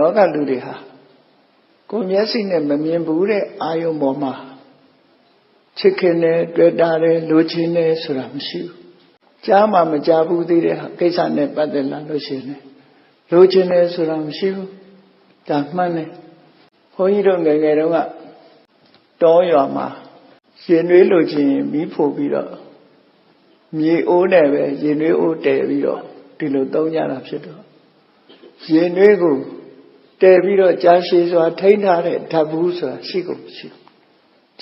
လောကလူတွေဟာကိုယ်မျက်စိနဲ့မမြင်ဘူးတဲ့အာယုံပေါ်မှာချစ်ခင်တယ်တွေ့တာတယ်လိုချင်တယ်ဆိုတာမရှိဘူးကြားမှမကြားဘူးသေးတဲ့ကိစ္စနဲ့ပတ်သက်လာလို့ရှိရင်လိုချင်တယ်ဆိုတာမရှိဘူးဒါမှန်တယ်ဘုန်းကြီးတို့ငယ်ငယ်တုန်းကတောရွာမှာရှင်နွေးလိုချင်မီးဖို့ပြီးတော့မြေအိုးနဲ့ပဲရင်နွေးအိုးတည်ပြီးတော့ဒီလိုသုံးကြတာဖြစ်တော့ရင်နွေးကို တည်ပြီးတော့ကြာရှည်စွာထိန်းထားတဲ့ဓာတ်ဘူးဆိုတာရှိကုန်ရှိ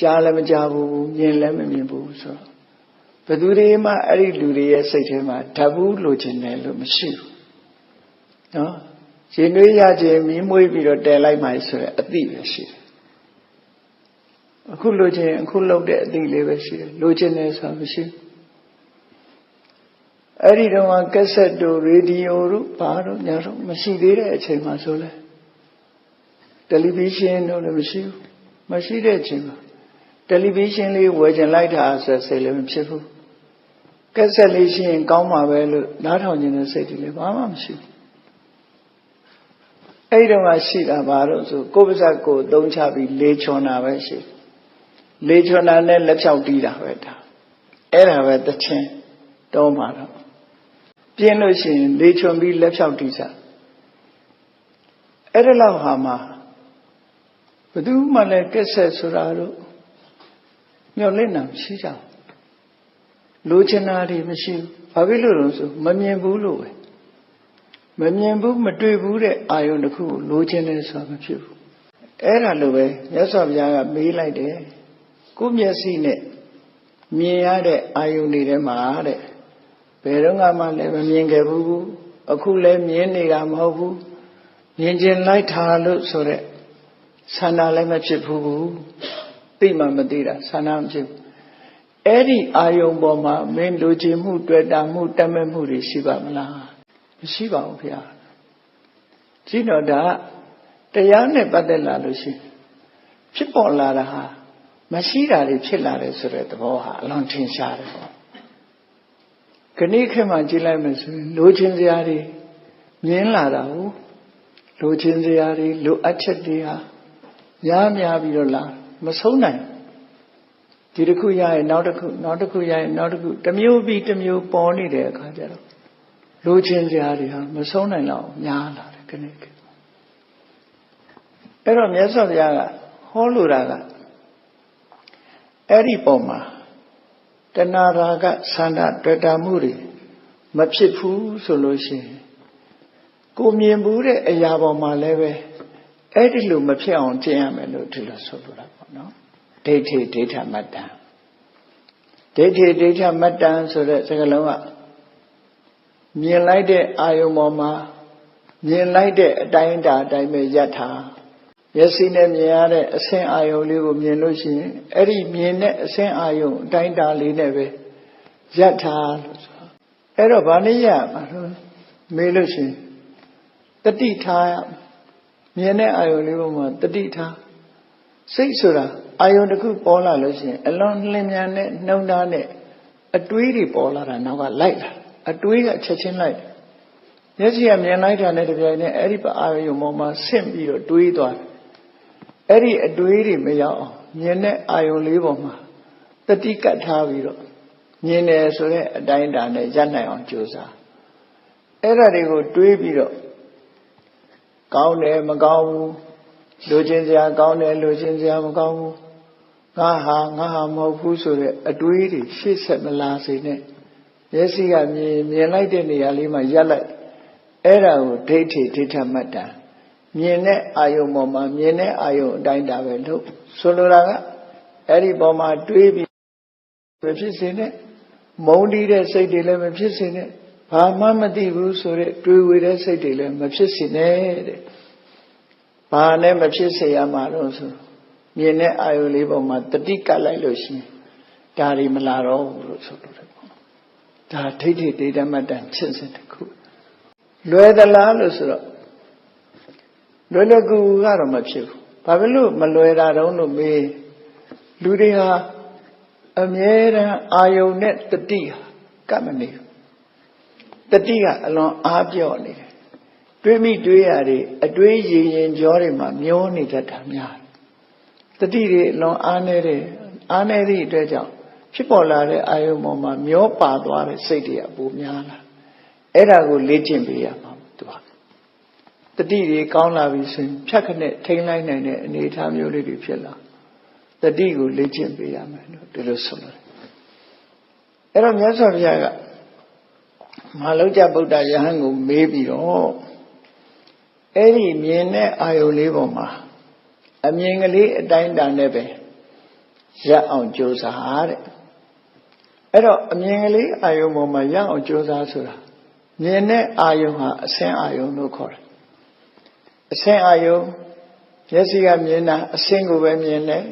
ကြားလည်းမကြားဘူးမြင်လည်းမမြင်ဘူးဆိုတော့ဘယ်သူတွေမှအဲ့ဒီလူတွေရဲ့စိတ်ထဲမှာဓာတ်ဘူးလိုချင်တယ်လို့မရှိဘူးနော်ရင်နွေးရခြင်းမီးမွေးပြီးတော့တည်လိုက်မှဆိုရအသိပဲရှိတယ်အခုလိုချင်အခုလောက်တဲ့အသိလေးပဲရှိတယ်လိုချင်တယ်ဆိုတာမရှိဘူးအဲ့ဒီတော့ကက်ဆက်တို့ရေဒီယိုတို့ဘာတို့ညာတို့မရှိသေးတဲ့အချိန်မှာဆိုလဲ တယ်လီဗီရှင်းတို့လည်းမရှိဘူးမရှိတဲ့အချိန်မှာတယ်လီဗီရှင်းလေးဝယ်ကျင်လိုက်တာဆိုစိတ်လည်းမဖြစ်ဘူးကက်ဆက်လေးရှင်းကောင်းမှာပဲလို့နားထောင်နေတဲ့စိတ်တွေလည်းဘာမှမရှိဘူးအဲ့ဒီတော့မှရှိတာဘာလို့ဆိုကိုယ်ပါဇက်ကိုသုံးချပြီးလေချွန်တာပဲရှိလေချွန်တာနဲ့လက်ဖြောက်တီးတာပဲဒါအဲ့ဒါပဲတချင်းတောင်းမှာတော့ပြင်းလို့ရှိရင်လေချွန်ပြီးလက်ဖြောက်တီးစားအဲ့ဒါလောက်ဟာမှာဘယ် သူမှလည်းကက်ဆက်ဆိုတာတော့မျောလင့်တာမရှိကြဘူးလိုချင်တာတွေမရှိဘူးဘာဖြစ်လို့လဲဆိုမမြင်ဘူးလို့ပဲမမြင်ဘူးမတွေ့ဘူးတဲ့အာယုန်တစ်ခုကိုလိုချင်တယ်ဆိုတာမဖြစ်ဘူးအဲ့ဒါလိုပဲမြတ်စွာဘုရားကမေးလိုက်တယ်ကိုမျက်စိနဲ့မြင်ရတဲ့အာယုန်တွေထဲမှာတဲ့ဘယ်တော့မှလည်းမမြင်ခဲ့ဘူးအခုလည်းမြင်နေတာမဟုတ်ဘူးမြင်ကျင်လိုက်တာလို့ဆိုတဲ့ ဆန္ဒလည်းမဖြစ်ဘူးသိမှမသိတာဆန္ဒမဖြစ်ဘူးအဲ့ဒီအာယုံပေါ်မှာမင်းလူချင်မှုတွေ့တာမှုတတ်မဲ့မှုတွေရှိပါမလားမရှိပါဘူးဗျာကြည့်တော့ဒါတရားနဲ့ပတ်သက်လာလို့ရှိဖြစ်ပေါ်လာတာဟာမရှိတာတွေဖြစ်လာတယ်ဆိုတဲ့သဘောဟာအလွန်ထင်ရှားတယ်ပေါ့ခဏခေတ်မှကြည့်လိုက်မယ်ဆိုရင်လိုချင်စရာတွေမြင်လာတာဟုတ်လိုချင်စရာတွေလိုအပ်ချက်တွေဟာ များများပြီးတော့လာမဆုံးနိုင်ဒီတစ်ခုရရင်နောက်တစ်ခုနောက်တစ်ခုရရင်နောက်တစ်ခုတစ်မျိုးပြီးတစ်မျိုးပေါ်နေတဲ့အခါကျတော့လိုချင်စရာတွေဟာမဆုံးနိုင်တော့များလာတယ်ခဏခေတ်အဲ့တော့မြတ်စွာဘုရားကဟောလိုတာကအဲ့ဒီပုံမှာတဏှာရာကဆန္ဒတွေ့တာမှုတွေမဖြစ်ဘူးဆိုလို့ရှိရင်ကိုမြင်ဘူးတဲ့အရာပေါ်မှာလည်းပဲ အဲ့ဒီလိုမဖြစ်အောင်ကျင့်ရမယ်လို့ဒီလိုဆိုလိုတာပေါ့နော်ဒိဋ္ဌိဒိဋ္ဌမတ္တံဒိဋ္ဌိဒိဋ္ဌမတ္တံဆိုတဲ့စကားလုံးကမြင်လိုက်တဲ့အာယုံပေါ်မှာမြင်လိုက်တဲ့အတိုင်းအတာအတိုင်းပဲယတ်ထားမျက်စိနဲ့မြင်ရတဲ့အဆင်းအာယုံလေးကိုမြင်လို့ရှိရင်အဲ့ဒီမြင်တဲ့အဆင်းအာယုံအတိုင်းတာလေးနဲ့ပဲယတ်ထားလို့ဆိုအဲ့တော့ဗာနည်းရမှာလို့မေးလို့ရှိရင်တတိထားရ မြင်တဲ့အာယုံလေးပေါ်မှာတတိထားစိတ်ဆိုတာအာယုံတစ်ခုပေါ်လာလို့ရှိရင်အလွန်လင်းမြန်တဲ့နှုံသားနဲ့အတွေးတွေပေါ်လာတာနောက်ကလိုက်လာအတွေးကချက်ချင်းလိုက်မျက်စိကမြင်လိုက်တာနဲ့တပြိုင်နက်အဲ့ဒီအာယုံပေါ်မှာဆင့်ပြီးတော့တွေးသွားတယ်အဲ့ဒီအတွေးတွေမရောက်အောင်မြင်တဲ့အာယုံလေးပေါ်မှာတတိကတ်ထားပြီးတော့မြင်တယ်ဆိုတဲ့အတိုင်းအတာနဲ့ရပ်နိုင်အောင်ကြိုးစားအဲ့ဒါတွေကိုတွေးပြီးတော့ ကောင်းတယ်မကောင်းဘူးလူချင်းစရာကောင်းတယ်လူချင်းစရာမကောင်းဘူးငါဟာငါဟာမဟုတ်ဘူးဆိုတဲ့အတွေးတွေရှေ့ဆက်မလာစေနဲ့မျက်စိကမြင်မြင်လိုက်တဲ့နေရာလေးမှာရပ်လိုက်အဲ့ဒါကိုဒိဋ္ဌိဒိဋ္ဌမတ္တမြင်တဲ့အာယုံပေါ်မှာမြင်တဲ့အာယုံအတိုင်းတာပဲလို့ဆိုလိုတာကအဲ့ဒီပေါ်မှာတွေးပြီးမဖြစ်စေနဲ့မုန်းတီးတဲ့စိတ်တွေလည်းမဖြစ်စေနဲ့ ဘာမှမသိဘူးဆိုတဲ့တွေးဝေတဲ့စိတ်တွေလည်းမဖြစ်စေနဲ့တဲ့ဘာနဲ့မဖြစ်စေရမှာတော့ဆိုမြင်တဲ့အာယုလေးပေါ်မှာတတိကလိုက်လို့ရှိရင်ဒါတွေမလာတော့ဘူးလို့ဆိုလို့တယ်ပေါ့ဒါဒိဋ္ဌိဒိဋ္ဌမတ္တဖြစ်စဉ်တစ်ခုလွယ်သလားလို့ဆိုတော့လွယ်လွယ်ကူကတော့မဖြစ်ဘူးဘာဖြစ်လို့မလွယ်တာတုံးလို့မေးလူတွေဟာအမြဲတမ်းအာယုန်နဲ့တတိဟာကပ်မနေဘူး တတိကအလွန်အားပြော့နေတယ်တွေးမိတွေးရတွေအတွေးရည်ရင်ကြောတွေမှာမျောနေတတ်တာများတယ်တတိတွေအလွန်အားနေတဲ့အားနေသည့်အတွက်ကြောင့်ဖြစ်ပေါ်လာတဲ့အာယုံပေါ်မှာမျောပါသွားတဲ့စိတ်တွေကပိုများလာအဲ့ဒါကိုလေ့ကျင့်ပေးရမှာသူကတတိတွေကောင်းလာပြီဆိုရင်ဖြတ်ခနဲ့ထိန်းလိုက်နိုင်တဲ့အနေအထားမျိုးလေးတွေဖြစ်လာတတိကိုလေ့ကျင့်ပေးရမယ်လို့ဒီလိုဆိုလို့အဲ့တော့မြတ်စွာဘုရားက မဟာလောက်ကြဗုဒ္ဓယဟန်ကိုမေးပြီးတော့အဲ့ဒီမြင်တဲ့အာယုံလေးပေါ်မှာအမြင်ကလေးအတိုင်းတန်နဲ့ပဲရက်အောင်ကြိုးစားတဲ့အဲ့တော့အမြင်ကလေးအာယုံပေါ်မှာရက်အောင်ကြိုးစားဆိုတာမြင်တဲ့အာယုံဟာအစင်းအာယုံလို့ခေါ်တယ်အစင်းအာယုံမျက်စိကမြင်တာအစင်းကိုပဲမြင်တယ်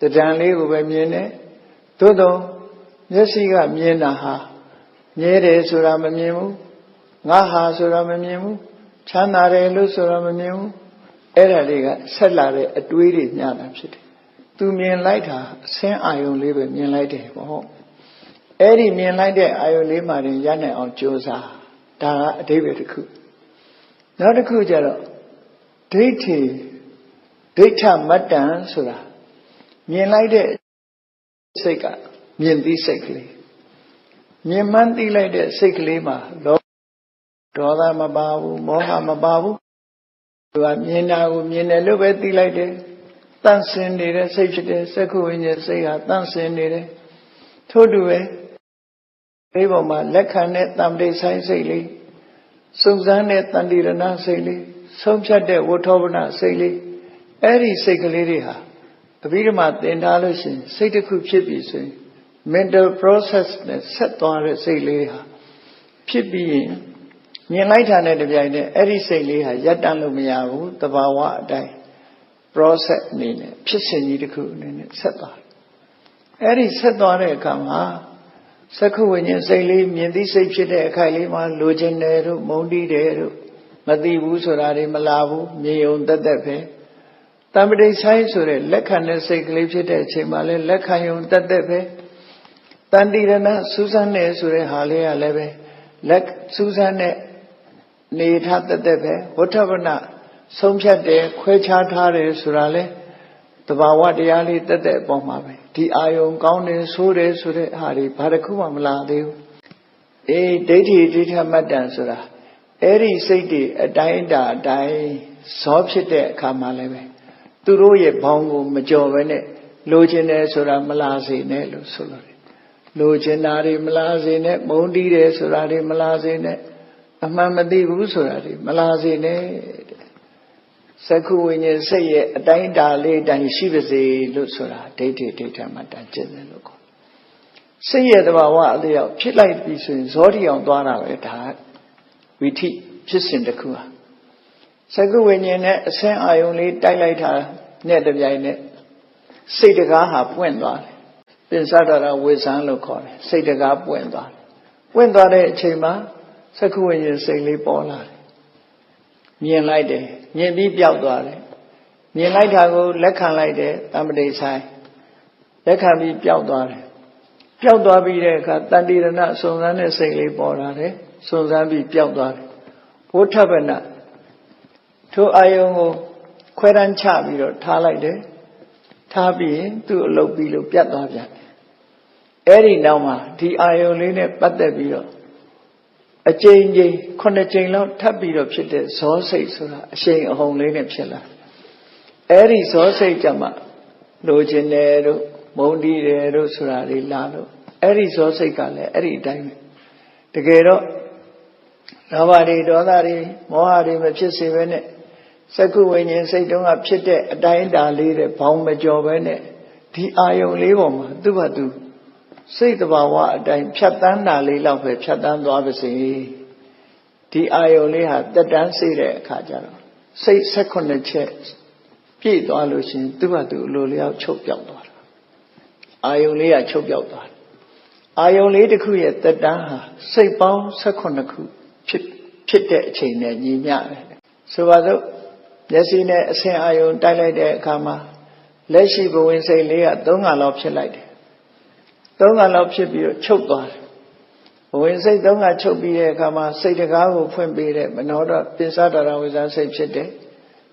တဒံလေးကိုပဲမြင်တယ်သို့တော့မျက်စိကမြင်တာဟာ မြဲတယ်ဆိုတာမမြင်ဘူးငါဟာဆိုတာမမြင်ဘူးချမ်းသာတယ်လို့ဆိုတာမမြင်ဘူးအဲ့ဒါတွေကဆက်လာတဲ့အတွေးတွေညတာဖြစ်တယ်သူမြင်လိုက်တာအစင်းအာယုံလေးပဲမြင်လိုက်တယ်ပေါ့အဲ့ဒီမြင်လိုက်တဲ့အာယုံလေးမှရင်ရနိုင်အောင်ကြိုးစားဒါကအဓိပ္ပာယ်တစ်ခုနောက်တစ်ခုကျတော့ဒိဋ္ဌိဒိဋ္ဌမတ္တံဆိုတာမြင်လိုက်တဲ့စိတ်ကမြင်သိစိတ်ကလေး မြင်မှန်းသိလိုက်တဲ့စိတ်ကလေးမှာလောဒေါသမပါဘူးမောဟမပါဘူးသူကမြင်တာကိုမြင်တယ်လို့ပဲသိလိုက်တယ်တန့်စင်နေတဲ့စိတ်ဖြစ်တဲ့စက္ခုဝိညာဉ်စိတ်ဟာတန့်စင်နေတယ်ထို့တူပဲဒီပေါ်မှာလက်ခံတဲ့တံပတိဆိုင်စိတ်လေးစုံစမ်းတဲ့တန်တိရဏစိတ်လေးဆုံးဖြတ်တဲ့ဝဋ္ဌောပနစိတ်လေးအဲ့ဒီစိတ်ကလေးတွေဟာအဘိဓမ္မာသင်ထားလို့ရှိရင်စိတ်တစ်ခုဖြစ်ပြီဆိုရင် mental process နဲ့ဆက်သွားတဲ့စိတ်လေးဟာဖြစ်ပြီးရင်မြင်လိုက်တာနဲ့တပြိုင်တည်းအဲ့ဒီစိတ်လေးဟာရပ်တန့်လို့မရဘူးတဘာဝအတိုင်း process အနေနဲ့ဖြစ်စဉ်ကြီးတစ်ခုအနေနဲ့ဆက်သွားတယ်အဲ့ဒီဆက်သွားတဲ့အခါမှာသက္ခုဝိညာဉ်စိတ်လေးမြင်သိစိတ်ဖြစ်တဲ့အခိုက်လေးမှာလိုချင်တယ်တို့မုန်းတီးတယ်တို့မသိဘူးဆိုတာတွေမလာဘူးမြေုံတက်တက်ပဲတမ္ပတိဆိုင်ဆိုတဲ့လက်ခံတဲ့စိတ်ကလေးဖြစ်တဲ့အချိန်မှာလဲလက်ခံယုံတက်တက်ပဲ တန်တိရဏစူးစမ်းနေဆိုတဲ့ဟာလေးကလည်းပဲလက်စူးစမ်းတဲ့နေထားတက်တက်ပဲဝဋ္ဌပနဆုံးဖြတ်တယ်ခွဲခြားထားတယ်ဆိုတာလဲတဘာဝတရားလေးတက်တက်အပေါ်မှာပဲဒီအာယုံကောင်းတယ်ဆိုးတယ်ဆိုတဲ့ဟာတွေဘာတစ်ခုမှမလာသေးဘူးအေးဒိဋ္ဌိဒိဋ္ဌမတ္တန်ဆိုတာအဲ့ဒီစိတ်တွေအတိုင်းတာအတိုင်းဇောဖြစ်တဲ့အခါမှာလည်းပဲသူတို့ရဲ့ဘောင်းကိုမကြော်ပဲနဲ့လိုချင်တယ်ဆိုတာမလာစေနဲ့လို့ဆိုလို့တယ် လိုချင်တာတွေမလာစေနဲ့မုန်းတီးတယ်ဆိုတာတွေမလာစေနဲ့အမှန်မသိဘူးဆိုတာတွေမလာစေနဲ့သက္ခုဝိညာဉ်စိတ်ရဲ့အတိုင်းတာလေးတိုင်းရှိပါစေလို့ဆိုတာဒိဋ္ဌိဒိဋ္ဌမတန်ကျင့်တယ်လို့ခေါ်စိတ်ရဲ့တဘာဝအလျောက်ဖြစ်လိုက်ပြီဆိုရင်ဇောတိအောင်သွားတာပဲဒါဝိထိဖြစ်စဉ်တစ်ခုဟာသက္ခုဝိညာဉ်နဲ့အစင်းအာယုံလေးတိုက်လိုက်တာနဲ့တပြိုင်နက်စိတ်တကားဟာပွင့်သွားတယ် ပင်စတရဝေဆန်းလို့ခေါ်တယ်စိတ်တကားပွင့်သွားတယ်ပွင့်သွားတဲ့အချိန်မှာသက္ခုဝိညာဉ်စိတ်လေးပေါ်လာတယ်မြင်လိုက်တယ်မြင်ပြီးပျောက်သွားတယ်မြင်လိုက်တာကိုလက်ခံလိုက်တယ်တမ္ပတိဆိုင်လက်ခံပြီးပျောက်သွားတယ်ပျောက်သွားပြီးတဲ့အခါတန်တိရဏစုံစမ်းတဲ့စိတ်လေးပေါ်လာတယ်စုံစမ်းပြီးပျောက်သွားတယ်ဘုထဗနထိုအာယုံကိုခွဲတန်းချပြီးတော့ထားလိုက်တယ်ထားပြီးရင်သူ့အလုပ်ပြီးလို့ပြတ်သွားပြန်တယ် အဲ့ဒီနောက်မှာဒီအာယုံလေးနဲ့ပတ်သက်ပြီးတော့အကြိမ်ကြိမ်ခုနှစ်ကြိမ်လောက်ထပ်ပြီးတော့ဖြစ်တဲ့ဇောစိတ်ဆိုတာအရှိန်အဟုန်လေးနဲ့ဖြစ်လာအဲ့ဒီဇောစိတ်ကြမှာလိုချင်တယ်တို့မုန်းတီးတယ်တို့ဆိုတာတွေလာလို့အဲ့ဒီဇောစိတ်ကလည်းအဲ့ဒီအတိုင်းပဲတကယ်တော့လောဘတွေဒေါသတွေမောဟတွေမဖြစ်စေဘဲနဲ့စက္ခုဝိညာဉ်စိတ်တုံးကဖြစ်တဲ့အတိုင်းအတာလေးတဲ့ဘောင်မကျော်ဘဲနဲ့ဒီအာယုံလေးပေါ်မှာသူ့ဘာသူ စိတ်တဘာဝအတိုင်းဖြတ်တန်းတာလေးလောက်ပဲဖြတ်တန်းသွားပါစေဒီအာယုံလေးဟာတက်တန်းစေတဲ့အခါကျတော့စိတ်16ချက်ပြည့်သွားလို့ရှင်သူ့ဘာသူအလိုလျောက်ချုပ်ပြောက်သွားတာအာယုံလေးကချုပ်ပြောက်သွားတယ်အာယုံလေးတစ်ခုရဲ့တက်တန်းဟာစိတ်ပေါင်း16ခုဖြစ်ဖြစ်တဲ့အချိန်နဲ့ညီမျှတယ်ဆိုပါစို့မျက်စိနဲ့အဆင်အာယုံတိုက်လိုက်တဲ့အခါမှာလက်ရှိဘဝင်စိတ်လေးက3ခါလောက်ဖြစ်လိုက်တယ် သုံးခါလောက်ဖြစ်ပြီးတော့ချုပ်သွားတယ်ဘဝင်စိတ်သုံးကချုပ်ပြီးတဲ့အခါမှာစိတ်တကားကိုဖွင့်ပေးတဲ့မနောတော့ပိစတရဝိဇ္ဇာစိတ်ဖြစ်တယ်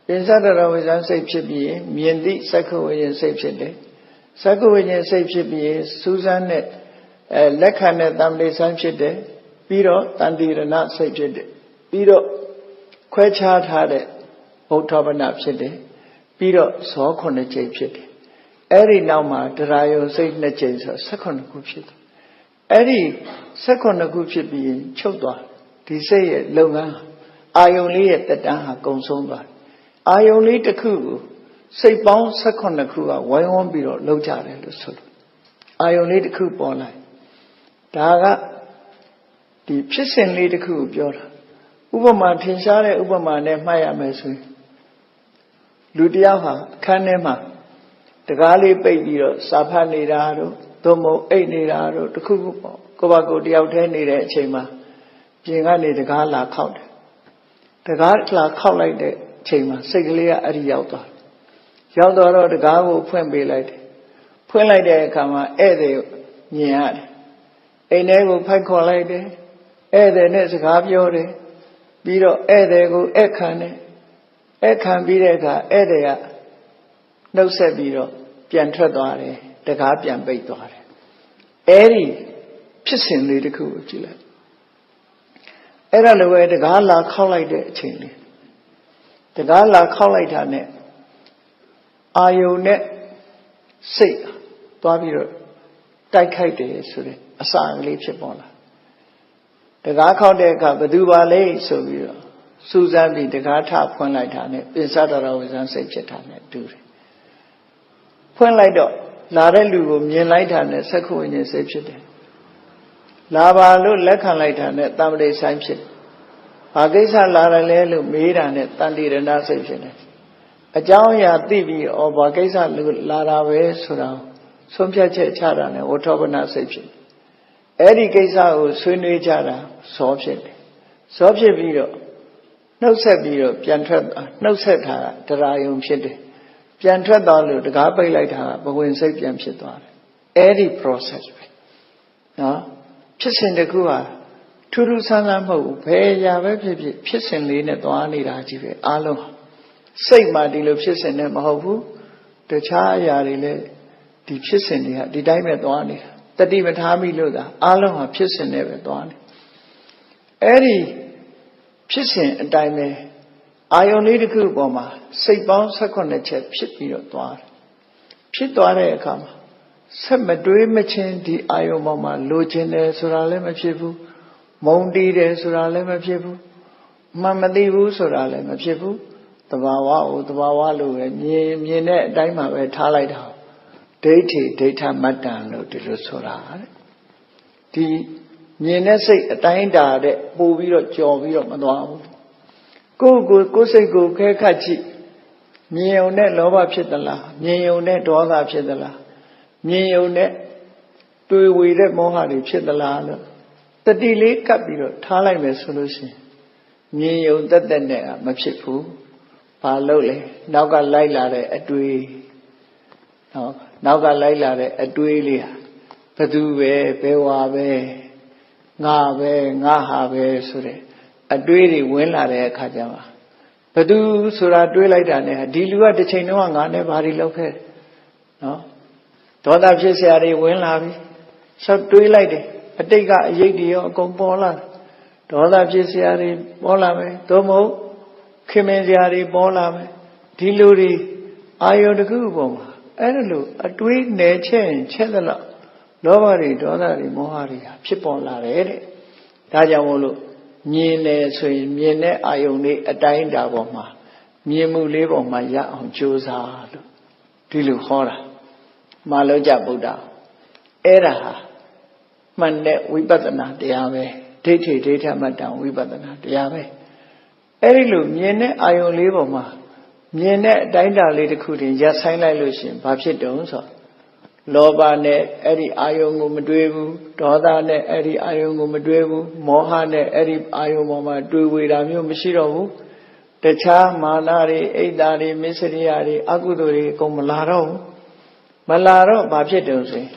ပိစတရဝိဇ္ဇာစိတ်ဖြစ်ပြီးရင်မြင်သည့်စက္ခဝိညာဉ်စိတ်ဖြစ်တယ်စက္ခဝိညာဉ်စိတ်ဖြစ်ပြီးရင်စူးစမ်းတဲ့အဲလက်ခံတဲ့တံပလိဆန်းဖြစ်တယ်ပြီးတော့တန်တိရဏစိတ်ဖြစ်တယ်ပြီးတော့ခွဲခြားထားတဲ့ဘုဒ္ဓဘာနာဖြစ်တယ်ပြီးတော့ဇောခုနှစ်ကြိမ်ဖြစ်တယ် အဲ့ဒီနောက်မှာတရားယုံစိတ်နှစ်ကြိမ်ဆို18ခုဖြစ်တယ်အဲ့ဒီ18ခုဖြစ်ပြီးရင်ချုပ်သွားဒီစိတ်ရဲ့လုပ်ငန်းအာယုံလေးရဲ့တက်တန်းဟာကုံဆုံးသွားတယ်အာယုံလေးတစ်ခုကိုစိတ်ပေါင်း18ခုကဝိုင်းဝန်းပြီးတော့လောက်ကြတယ်လို့ဆိုလို့အာယုံလေးတစ်ခုပေါ်လာဒါကဒီဖြစ်စဉ်လေးတစ်ခုကိုပြောတာဥပမာထင်ရှားတဲ့ဥပမာနဲ့မှတ်ရမယ်ဆိုရင်လူတယောက်ဟာအခန်းထဲမှာ တကားလေးပိတ်ပြီးတော့စာဖတ်နေတာတို့သို့မဟုတ်အိတ်နေတာတို့တခုခုပေါ့ကိုယ့်ဘာကိုယ်တယောက်တည်းနေတဲ့အချိန်မှာပြင်ကနေတကားလာခောက်တယ်တကားလာခောက်လိုက်တဲ့အချိန်မှာစိတ်ကလေးကအဲ့ဒီရောက်သွားတယ်ရောက်တော့တော့တကားကိုဖွင့်ပေးလိုက်တယ်ဖွင့်လိုက်တဲ့အခါမှာဧည့်သည်မြင်ရတယ်အိမ်ထဲကိုဖိုက်ခေါ်လိုက်တယ်ဧည့်သည်နဲ့စကားပြောတယ်ပြီးတော့ဧည့်သည်ကိုဧည့်ခံတယ်ဧည့်ခံပြီးတဲ့အခါဧည့်သည်က နှုတ်ဆက်ပြီးတော့ပြန်ထွက်သွားတယ်တကားပြန်ပိတ်သွားတယ်အဲ့ဒီဖြစ်စဉ်လေးတစ်ခုကိုကြည့်လိုက်အဲ့ဒါလည်းပဲတကားလာခောက်လိုက်တဲ့အချိန်လေးတကားလာခောက်လိုက်တာနဲ့အာယုံနဲ့စိတ်သွားပြီးတော့တိုက်ခိုက်တယ်ဆိုတဲ့အစာကလေးဖြစ်ပေါ်လာတကားခောက်တဲ့အခါဘယ်သူပါလဲဆိုပြီးတော့စူးစမ်းပြီးတကားထဖွင့်လိုက်တာနဲ့ပိစတရဝဇန်စိတ်ဖြစ်တာနဲ့တူတယ် ဖွင့်လိုက်တော့လာတဲ့လူကိုမြင်လိုက်တာနဲ့သက္ခဝိညာဉ်စိတ်ဖြစ်တယ်လာပါလို့လက်ခံလိုက်တာနဲ့တမ္ပတိဆိုင်ဖြစ်ဘာကိစ္စလာရလဲလို့မေးတာနဲ့တန်တိရဏစိတ်ဖြစ်တယ်အကြောင်းအရာသိပြီးဩဘာကိစ္စလာတာပဲဆိုတာဆုံးဖြတ်ချက်ချတာနဲ့ဝဋ္ဌပနာစိတ်ဖြစ်အဲ့ဒီကိစ္စကိုဆွေးနွေးကြတာဇောဖြစ်တယ်ဇောဖြစ်ပြီးတော့နှုတ်ဆက်ပြီးတော့ပြန်ထွက်နှုတ်ဆက်တာကတရားယုံဖြစ်တယ် ပြန်ထွက်သွားလို့တကားပိတ်လိုက်တာကဘဝင်စိတ်ပြန်ဖြစ်သွားတယ်အဲ့ဒီ process ပဲနော်ဖြစ်စဉ်တစ်ခုဟာထူးထူးဆန်းဆန်းမဟုတ်ဘူးဘယ်ရာပဲဖြစ်ဖြစ်ဖြစ်စဉ်လေးနဲ့သွားနေတာကြီးပဲအားလုံးစိတ်မှဒီလိုဖြစ်စဉ်နဲ့မဟုတ်ဘူးတခြားအရာတွေလည်းဒီဖြစ်စဉ်တွေကဒီတိုင်းပဲသွားနေတာတတိမထားမိလို့သာအားလုံးဟာဖြစ်စဉ်နဲ့ပဲသွားနေအဲ့ဒီဖြစ်စဉ်အတိုင်းပဲ အာယုံလေးတစ်ခုပေါ်မှာစိတ်ပေါင်း18ချက်ဖြစ်ပြီးတော့သွားတယ်ဖြစ်သွားတဲ့အခါမှာဆက်မတွေးမချင်းဒီအာယုံပေါ်မှာလိုချင်တယ်ဆိုတာလည်းမဖြစ်ဘူးမုံတီးတယ်ဆိုတာလည်းမဖြစ်ဘူးမှန်မသိဘူးဆိုတာလည်းမဖြစ်ဘူးတဘာဝကိုတဘာဝလို့ပဲမြင်မြင်တဲ့အတိုင်းမှာပဲထားလိုက်တာဒိဋ္ဌိဒိဋ္ဌမတ္တံလို့ဒီလိုဆိုတာတဲ့ဒီမြင်တဲ့စိတ်အတိုင်းတာတဲ့ပို့ပြီးတော့ကြော်ပြီးတော့မသွားဘူး ကိုယ့်ကိုကိုယ်စိတ်ကိုခဲခတ်ကြည့်မြင်ုံနဲ့လောဘဖြစ်သလားမြင်ုံနဲ့ဒေါသဖြစ်သလားမြင်ုံနဲ့တွေ့ဝေတဲ့မောဟတွေဖြစ်သလားလို့တတိလေးကပ်ပြီးတော့ထားလိုက်မယ်ဆိုလို့ရှိရင်မြင်ုံတက်တက်နဲ့မဖြစ်ဘူးဘာလို့လဲနောက်ကလိုက်လာတဲ့အတွေ့နော်နောက်ကလိုက်လာတဲ့အတွေ့လေးဟာဘသူပဲဘယ်ဝါပဲငါပဲငါဟာပဲဆိုတဲ့ အတွေးတွေဝင်လာတဲ့အခါကျမှဘသူဆိုတာတွေးလိုက်တာနဲ့ဒီလူကတစ်ချိန်လုံးကငါနဲ့ဘာတွေလုပ်ခဲ့နော်ဒေါသဖြစ်စရာတွေဝင်လာပြီဆက်တွေးလိုက်တယ်အတိတ်ကအရေးတွေရောအကုန်ပေါ်လာဒေါသဖြစ်စရာတွေပေါ်လာမယ်သို့မဟုတ်ခင်မင်စရာတွေပေါ်လာမယ်ဒီလူတွေအာယုတခုပုံမှာအဲ့ဒါလို့အတွေးနယ်ချက်ရင်ချက်သလောက်လောဘတွေဒေါသတွေမောဟတွေဖြစ်ပေါ်လာတယ်တဲ့ဒါကြောင့်မို့လို့ မြင်တယ်ဆိုရင်မြင်တဲ့အာယုန်လေးအတိုင်းတာပေါ်မှာမြင်မှုလေးပေါ်မှာရအောင်ကြိုးစားလို့ဒီလိုဟောတာမာလောကြဗုဒ္ဓအဲ့ဒါဟာမှန်တဲ့ဝိပဿနာတရားပဲဒိဋ္ဌိဒိဋ္ဌမတ္တဝိပဿနာတရားပဲအဲ့ဒီလိုမြင်တဲ့အာယုန်လေးပေါ်မှာမြင်တဲ့အတိုင်းတာလေးတစ်ခုတည်းရပ်ဆိုင်လိုက်လို့ရှင်ဘာဖြစ်တုံးဆို လောဘနဲ့အဲ့ဒီအာယုံကိုမတွေးဘူးဒေါသနဲ့အဲ့ဒီအာယုံကိုမတွေးဘူးမောဟနဲ့အဲ့ဒီအာယုံပေါ်မှာတွေးဝေတာမျိုးမရှိတော့ဘူးတခြားမာနတွေအိတ်တာတွေမစ္စရိယတွေအကုသိုလ်တွေအကုန်မလာတော့ဘူးမလာတော့ဘာဖြစ်တုံးဆိုရင်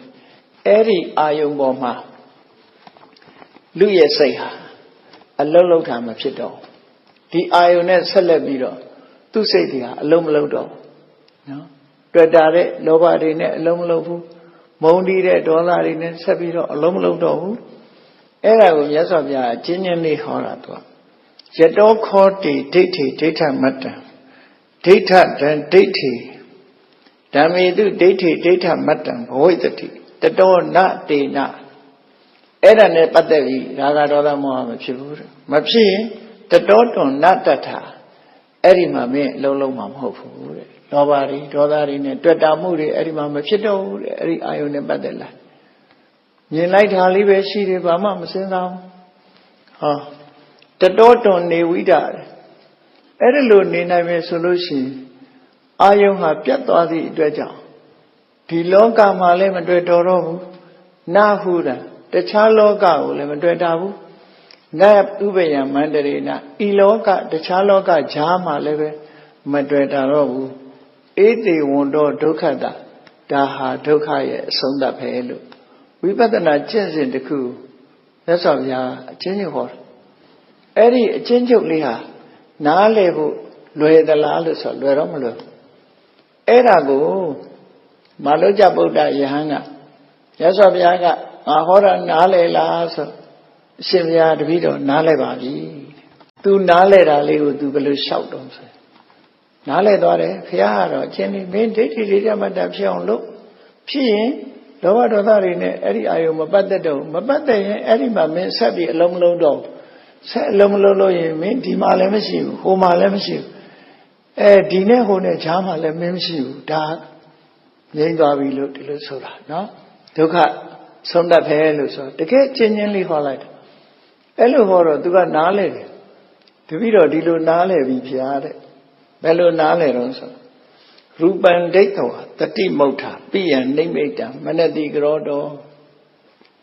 အဲ့ဒီအာယုံပေါ်မှာလူရဲ့စိတ်ဟာအလုံးလုံးတာမဖြစ်တော့ဒီအာယုန်နဲ့ဆက်လက်ပြီးတော့သူ့စိတ်တွေဟာအလုံးမလုံးတော့နော် တွေ့တာတဲ့လောဘတွေနဲ့အလုံးမလုံးဘူးမုန်းတီးတဲ့ဒေါသတွေနဲ့ဆက်ပြီးတော့အလုံးမလုံးတော့ဘူးအဲ့ဒါကိုမြတ်စွာဘုရားအချင်းချင်းလေးဟောတာသူကယတောခောတိဒိဋ္ဌိဒိဋ္ဌမတ္တံဒိဋ္ဌတံဒိဋ္ဌိဓမ္မေတုဒိဋ္ဌိဒိဋ္ဌမတ္တံဘဝိတတိတတောနတေနအဲ့ဒါနဲ့ပတ်သက်ပြီးရာဂဒေါသမောဟမဖြစ်ဘူးတဲ့မဖြစ်ရင်တတောတွန်နတ္တထာ အဲ့ဒီမှာမင်းအလုံးလုံးမှာမဟုတ်ဘူးတဲ့လောဘတွေဒေါသတွေနဲ့တွေ့တာမှုတွေအဲ့ဒီမှာမဖြစ်တော့ဘူးတဲ့အဲ့ဒီအာယုန်နဲ့ပတ်သက်လာမြင်လိုက်တာလေးပဲရှိတယ်ဘာမှမစင်စားဘူးဟောတတောတွန်နေဝိတာတဲ့အဲ့ဒီလိုနေနိုင်မယ်ဆိုလို့ရှိရင်အာယုန်ဟာပြတ်သွားသည့်အတွက်ကြောင့်ဒီလောကမှာလည်းမတွေ့တော်တော့ဘူးနာဟုတာတခြားလောကကိုလည်းမတွေ့တာဘူး နတ်ဥပယံမန္တရေနဤလောကတခြားလောကဈာမှာလည်းပဲမတွေ့တာတော့ဘူးအေးတေဝန္တောဒုက္ခတာဒါဟာဒုက္ခရဲ့အဆုံးသတ်ပဲလို့ဝိပဿနာကျင့်စဉ်တစ်ခုမြတ်စွာဘုရားအချင်းချင်းဟောတယ်အဲ့ဒီအချင်းချုပ်လေးဟာနားလေဖို့လွယ်သလားလို့ဆိုလွယ်တော့မလွယ်ဘူးအဲ့ဒါကိုမလုကြဗုဒ္ဓယဟန်ကမြတ်စွာဘုရားကငါဟောတာနားလေလားဆို အရှင်ဘုရားတပည့်တော်နားလဲပါပြီ။ तू နားလဲတာလေးကို तू ဘယ်လိုလျှောက်တော့ဆို။နားလဲသွားတယ်ဘုရားကတော့အချင်းလေးမင်းဒိဋ္ဌိလေးဓမ္မတဖြစ်အောင်လုပ်ဖြစ်ရင်လောဘဒေါသတွေနဲ့အဲ့ဒီအာယုံမပတ်သက်တော့မပတ်သက်ရင်အဲ့ဒီမှာမင်းဆက်ပြီးအလုံးမလုံးတော့ဆက်အလုံးမလုံးလို့ရင်မင်းဒီမှာလည်းမရှိဘူးဟိုမှာလည်းမရှိဘူးအဲဒီနဲ့ဟိုနဲ့ဈာမှာလည်းမင်းမရှိဘူးဒါငြိမ့်သွားပြီလို့ဒီလိုဆိုတာနော်ဒုက္ခဆုံးတတ်ဖဲလို့ဆိုတကယ်ချင်းချင်းလေးဟောလိုက်တယ် အဲ့လိုဟောတော့သူကနားလဲတယ်တပည့်တော်ဒီလိုနားလဲပြီဖျားတဲ့ဘယ်လိုနားလဲတော့ဆိုရူပံဒိဋ္ဌဝတတိမုဋ္ဌာပိယံနိမိတ်တံမနတိကရောတော်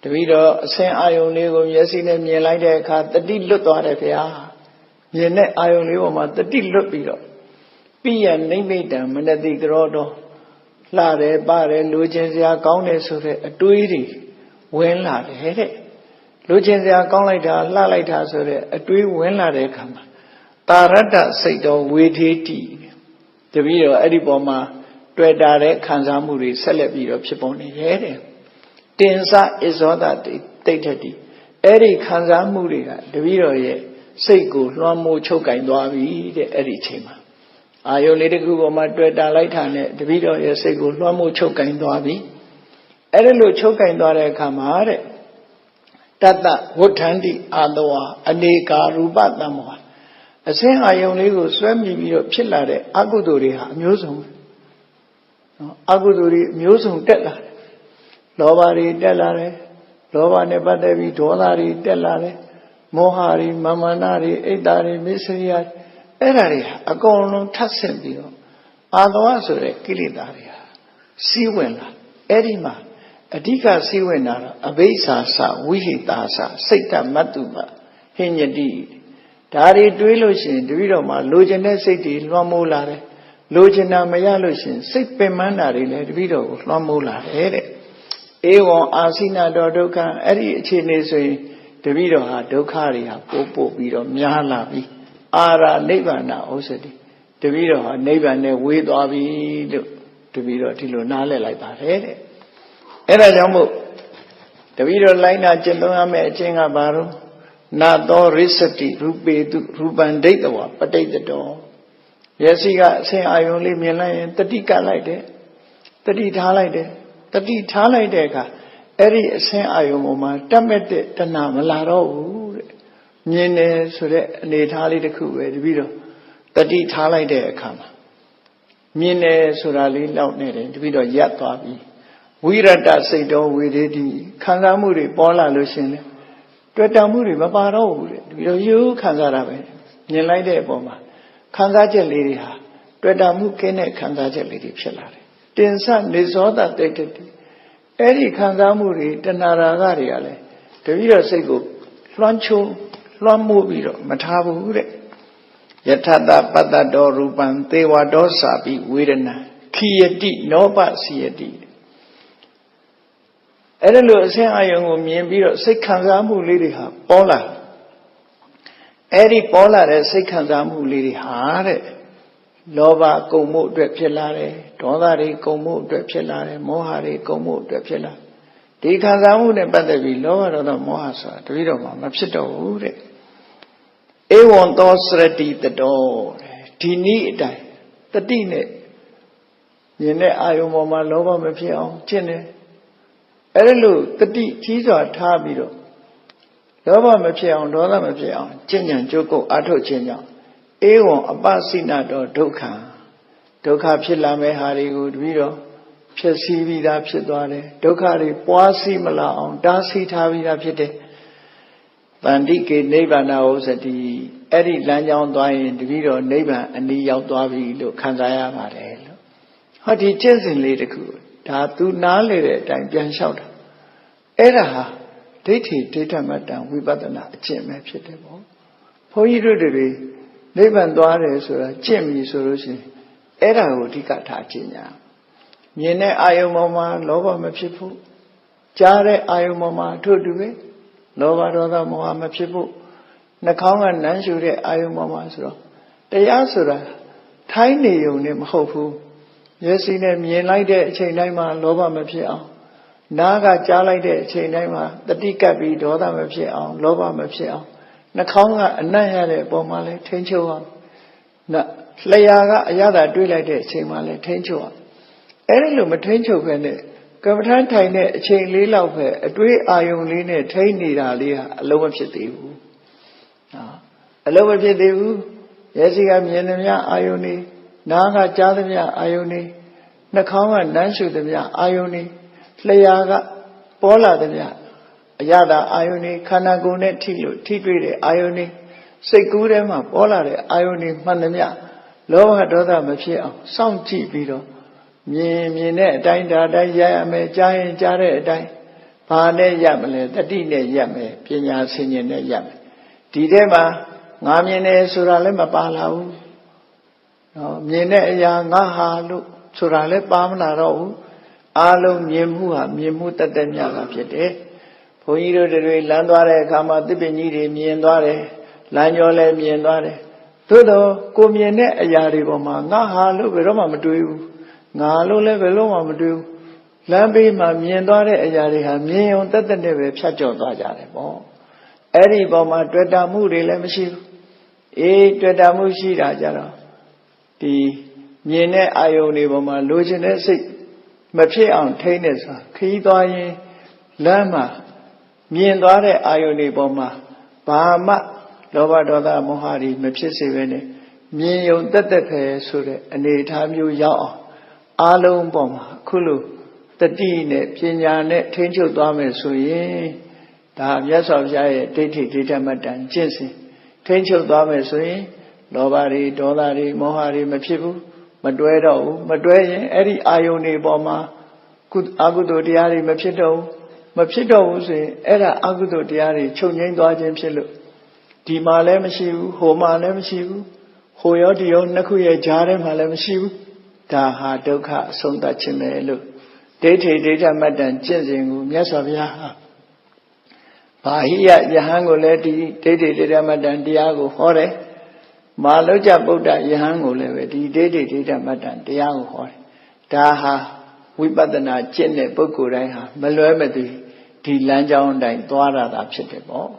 တပည့်တော်အစင်အာယုံလေးကိုမျက်စိနဲ့မြင်လိုက်တဲ့အခါတတိလွတ်သွားတယ်ဗျာမြင်တဲ့အာယုံလေးပေါ်မှာတတိလွတ်ပြီးတော့ပိယံနိမိတ်တံမနတိကရောတော်လှတယ်ပါတယ်လူချင်းစရာကောင်းတယ်ဆိုတဲ့အတွေးတွေဝင်လာတယ်တဲ့ လူချင်းစရာကောင်းလိုက်တာလှလိုက်တာဆိုတဲ့အတွေးဝင်လာတဲ့အခါမှာတာရတ္တစိတ်တော်ဝေထေတိတပည့်တော်အဲ့ဒီပေါ်မှာတွေ့တာတဲ့ခံစားမှုတွေဆက်လက်ပြီးတော့ဖြစ်ပေါ်နေရဲ့တဲ့တင်စဣဇောတတိတိဋ္ဌတိအဲ့ဒီခံစားမှုတွေကတပည့်တော်ရဲ့စိတ်ကိုလွှမ်းမိုးချုပ်ကင်သွားပြီတဲ့အဲ့ဒီချိန်မှာအာယုလေးတစ်ခုပေါ်မှာတွေ့တာလိုက်တာနဲ့တပည့်တော်ရဲ့စိတ်ကိုလွှမ်းမိုးချုပ်ကင်သွားပြီအဲ့ဒါလို့ချုပ်ကင်သွားတဲ့အခါမှာတဲ့ တတ္တဝဋ္ဌန္တိအာတဝအနေကာရူပတမ္မောအစင်းအာယုံလေးကိုစွဲမြည်ပြီးတော့ဖြစ်လာတဲ့အကုသိုလ်တွေဟာအမျိုးစုံနော်အကုသိုလ်တွေအမျိုးစုံတက်လာတယ်လောဘတွေတက်လာတယ်လောဘနဲ့ပတ်သက်ပြီးဒေါသတွေတက်လာတယ်မောဟတွေမာမနာတွေအိတ်တာတွေမစ္စရိယအဲ့ဒါတွေဟာအကုန်လုံးထပ်ဆင့်ပြီးတော့အာတဝဆိုတဲ့ကိလေသာတွေဟာစီးဝင်လာအဲ့ဒီမှာ အဓိကစီးဝင်တာတော့အဘိဓါစဝိဟိတာစစိတ်တမတ္တုပဟိညတိဒါတွေတွေးလို့ရှိရင်တပည့်တော်မှာလိုချင်တဲ့စိတ်တွေလွှမ်းမိုးလာတယ်လိုချင်တာမရလို့ရှိရင်စိတ်ပင်ပန်းတာတွေလည်းတပည့်တော်ကိုလွှမ်းမိုးလာတယ်တဲ့ဧဝံအာစိနာတော်ဒုက္ခအဲ့ဒီအခြေအနေဆိုရင်တပည့်တော်ဟာဒုက္ခတွေဟာပို့ပို့ပြီးတော့များလာပြီအာရနိဗ္ဗာန်ဩစတိတပည့်တော်ဟာနိဗ္ဗာန်နဲ့ဝေးသွားပြီလို့တပည့်တော်ဒီလိုနားလည်လိုက်ပါတယ်တဲ့ အဲ့ဒါကြောင့်မို့တပည့်တော်လိုက်နာကျင့်သုံးရမယ့်အခြင်းကဘာလို့နာသောရိစတိရူပေတုရူပံဒိဋ္ဌဝပဋိတ္တောမျက်စိကအဆင်အာယုံလေးမြင်လိုက်ရင်တတိကလိုက်တယ်တတိထားလိုက်တယ်တတိထားလိုက်တဲ့အခါအဲ့ဒီအဆင်အာယုံပေါ်မှာတတ်မဲ့တဲ့တဏမလာတော့ဘူးတဲ့မြင်တယ်ဆိုတဲ့အနေထားလေးတစ်ခုပဲတပည့်တော်တတိထားလိုက်တဲ့အခါမှာမြင်တယ်ဆိုတာလေးလောက်နေတယ်တပည့်တော်ရပ်သွားပြီ ဝိရတစိတ်တော်ဝေဒေတိခံစားမှုတွေပေါ်လာလို့ရှင်လေတွေ့တာမှုတွေမပါတော့ဘူးတဲ့ဒီလိုရိုးခံစားတာပဲမြင်လိုက်တဲ့အပေါ်မှာခံစားချက်လေးတွေဟာတွေ့တာမှုကင်းတဲ့ခံစားချက်လေးတွေဖြစ်လာတယ်တင်ဆနေဇောတတိတ်တိအဲ့ဒီခံစားမှုတွေတဏှာရာဂတွေကလည်းတပည့်တော်စိတ်ကိုလွှမ်းချုံလွှမ်းမိုးပြီးတော့မထားဘူးတဲ့ယထတပတ္တတော်ရူပံသေဝတော်စာပိဝေဒနာခိယတိနောပစီယတိ အဲ့ဒါလို့အဆင်းအာယုံကိုမြင်ပြီးတော့စိတ်ခံစားမှုလေးတွေဟာပေါ်လာအဲ့ဒီပေါ်လာတဲ့စိတ်ခံစားမှုလေးတွေဟာတဲ့လောဘကုံမှုအတွက်ဖြစ်လာတယ်ဒေါသတွေကုံမှုအတွက်ဖြစ်လာတယ်မောဟတွေကုံမှုအတွက်ဖြစ်လာဒီခံစားမှုနဲ့ပတ်သက်ပြီးလောဘဒေါသမောဟဆိုတာတပည့်တော်မှာမဖြစ်တော့ဘူးတဲ့ဧဝံသောစရတိတတော်တဲ့ဒီနည်းအတိုင်းတတိနဲ့မြင်တဲ့အာယုံပေါ်မှာလောဘမဖြစ်အောင်ကျင့်တယ် အဲ့ဒါလို့တတိကြီးစွာထားပြီးတော့လောဘမဖြစ်အောင်ဒေါသမဖြစ်အောင်ကျင့်ကြံကြိုးကုပ်အထုတ်ခြင်းကြောင့်ဧဝံအပစိနတော်ဒုက္ခဒုက္ခဖြစ်လာမဲ့ဟာတွေကိုတပည့်တော်ဖြစ်စီပြီးသားဖြစ်သွားတယ်ဒုက္ခတွေပွားစီမလာအောင်တားဆီးထားပြီးသားဖြစ်တယ်တန်တိကေနိဗ္ဗာန်ဥစ္စတိအဲ့ဒီလမ်းကြောင်းသွားရင်တပည့်တော်နိဗ္ဗာန်အနည်းရောက်သွားပြီလို့ခံစားရပါတယ်လို့ဟောဒီကျင့်စဉ်လေးတစ်ခုဒါသူနားလေတဲ့အတိုင်းပြန်လျှောက်တာ အဲ့ဒါဟာဒိဋ္ဌိဒိဋ္ဌမတ္တဝိပဿနာအကျင့်ပဲဖြစ်တယ်ပေါ့ဘုန်းကြီးတို့တွေနိဗ္ဗာန်သွားတယ်ဆိုတာကျင့်ပြီဆိုလို့ရှိရင်အဲ့ဒါကိုအဓိကထားကျင့်ကြမြင်တဲ့အာယုံပေါ်မှာလောဘမဖြစ်ဘူးကြားတဲ့အာယုံပေါ်မှာအထုတူပဲလောဘဒေါသမောဟမဖြစ်ဘူးနှာခေါင်းကနမ်းရှူတဲ့အာယုံပေါ်မှာဆိုတော့တရားဆိုတာထိုင်းနေုံနဲ့မဟုတ်ဘူးမျက်စိနဲ့မြင်လိုက်တဲ့အချိန်တိုင်းမှာလောဘမဖြစ်အောင် နားကကြားလိုက်တဲ့အချိန်တိုင်းမှာတတိကပ်ပြီးဒေါသမဖြစ်အောင်လောဘမဖြစ်အောင်နှာခေါင်းကအနံ့ရတဲ့အပေါ်မှာလည်းထိန်းချုပ်အောင်နလျာကအရသာတွေးလိုက်တဲ့အချိန်မှာလည်းထိန်းချုပ်အောင်အဲ့ဒီလိုမထိန်းချုပ်ပဲနဲ့ကမ္မထမ်းထိုင်တဲ့အချိန်လေးလောက်ပဲအတွေးအာယုံလေးနဲ့ထိန်းနေတာလေးဟာအလုံးမဖြစ်သေးဘူးဟာအလုံးမဖြစ်သေးဘူးရဲစီကမြင်သမျှအာယုန်နေနားကကြားသမျှအာယုန်နေနှာခေါင်းကနမ်းရှုသမျှအာယုန်နေ လျှာကပေါ်လာသမျှအရသာအာယုန်နေခန္ဓာကိုယ်နဲ့ထိလို့ထိတွေ့တဲ့အာယုန်နေစိတ်ကူးထဲမှာပေါ်လာတဲ့အာယုန်နေမှန်သမျှလောဘဒေါသမဖြစ်အောင်စောင့်ကြည့်ပြီးတော့မြင်မြင်တဲ့အတိုင်းဒါတိုင်းရရမယ်ကြားရင်ကြားတဲ့အတိုင်းဘာနဲ့ရမလဲတတိနဲ့ရမယ်ပညာဆင်ញင်နဲ့ရမယ်ဒီထဲမှာငါမြင်တယ်ဆိုတာလည်းမပါလာဘူးနော်မြင်တဲ့အရာငါဟာလို့ဆိုတာလည်းပါမလာတော့ဘူး အာလုံးမြင်မှုဟာမြင်မှုတတ်တဲ့မြတ်ကဖြစ်တယ်ဘုန်းကြီးတို့တွေလမ်းသွားတဲ့အခါမှာသစ်ပင်ကြီးတွေမြင်သွားတယ်လမ်းကျော်လည်းမြင်သွားတယ်သို့တော့ကိုမြင်တဲ့အရာတွေပေါ်မှာငါဟာလို့ဘယ်တော့မှမတွေးဘူးငါလို့လည်းဘယ်လို့မှမတွေးဘူးလမ်းဘေးမှာမြင်သွားတဲ့အရာတွေဟာမြင်ုံတတ်တဲ့နဲ့ပဲဖြတ်ကျော်သွားကြတယ်ပေါ့အဲ့ဒီပေါ်မှာတွေ့တာမှုတွေလည်းမရှိဘူးအေးတွေ့တာမှုရှိတာကြတော့ဒီမြင်တဲ့အာယုန်တွေပေါ်မှာလိုချင်တဲ့စိတ် မဖြစ်အောင်ထိန်းနေဆိုတာခီးသွားရင်လမ်းမှာမြင်သွားတဲ့အာယုန်တွေပေါ်မှာဘာမှလောဘဒေါသမောဟတွေမဖြစ်စေဘဲနဲ့မြင်ယုံတက်တက်ပဲဆိုတဲ့အနေအထားမျိုးရောက်အောင်အားလုံးပေါ်မှာအခုလိုတတိနဲ့ပညာနဲ့ထိန်းချုပ်သွားမယ်ဆိုရင်ဒါမြတ်စွာဘုရားရဲ့ဒိဋ္ဌိဒိဋ္ဌမတ္တန်ကျင့်စဉ်ထိန်းချုပ်သွားမယ်ဆိုရင်လောဘတွေဒေါသတွေမောဟတွေမဖြစ်ဘူးမ တွဲတော့ဘူးမတွဲရင်အဲ့ဒီအာယုန်တွေပေါ်မှာကုအကုသိုလ်တရားတွေမဖြစ်တော့ဘူးမဖြစ်တော့ဘူးဆိုရင်အဲ့ဒါအကုသိုလ်တရားတွေချုပ်ငိမ့်သွားခြင်းဖြစ်လို့ဒီမှာလည်းမရှိဘူးဟိုမှာလည်းမရှိဘူးဟိုရောဒီရောနှစ်ခုရဲ့ကြားထဲမှာလည်းမရှိဘူးဒါဟာဒုက္ခအဆုံးသတ်ခြင်းပဲလို့ဒိဋ္ဌိဒိဋ္ဌမတ္တန်ကျင့်စဉ်ကိုမြတ်စွာဘုရားဟာဘာဟိယယဟန်ကိုလည်းဒီဒိဋ္ဌိဒိဋ္ဌမတ္တန်တရားကိုဟောတယ် မာလုကြဗုဒ္ဓယဟန်ကိုလည်းပဲဒီဒိဋ္ဌိဒိဋ္ဌမတ္တန်တရားကိုဟောတယ်ဒါဟာဝိပဿနာကျင့်တဲ့ပုဂ္ဂိုလ်တိုင်းဟာမလွဲမသွေဒီလမ်းကြောင်းအတိုင်းသွားရတာဖြစ်တယ်ပေါ့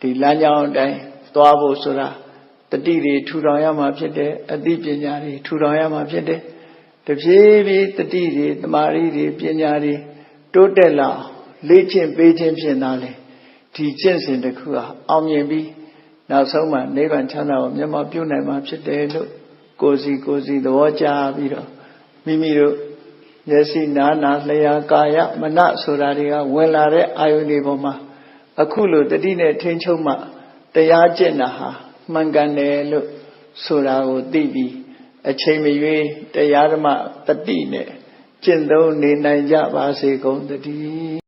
ဒီလမ်းကြောင်းအတိုင်းသွားဖို့ဆိုတာတတိတွေထူထောင်ရမှာဖြစ်တယ်အသိပညာတွေထူထောင်ရမှာဖြစ်တယ်တဖြည်းဖြည်းတတိတွေတမာရီတွေပညာတွေတိုးတက်လာလေ့ကျင့်ပေးခြင်းဖြင့်သာလေဒီကျင့်စဉ်တစ်ခုဟာအောင်မြင်ပြီး နောက်ဆုံးမှနိဗ္ဗာန်ချမ်းသာကိုမျက်မှောက်ပြုနိုင်မှာဖြစ်တယ်လို့ကိုယ်စီကိုယ်စီသဘောကျပြီးတော့မိမိတို့မျက်စိနာနာလျှာကာယမနဆိုတာတွေကဝင်လာတဲ့အာယုန်တွေပေါ်မှာအခုလိုတတိနဲ့ထိန်းချုပ်မှတရားကျင့်တာဟာမှန်ကန်တယ်လို့ဆိုတာကိုသိပြီးအချိန်မရွေးတရားဓမ္မတတိနဲ့ကျင့်သုံးနေနိုင်ကြပါစေကုန်သတည်း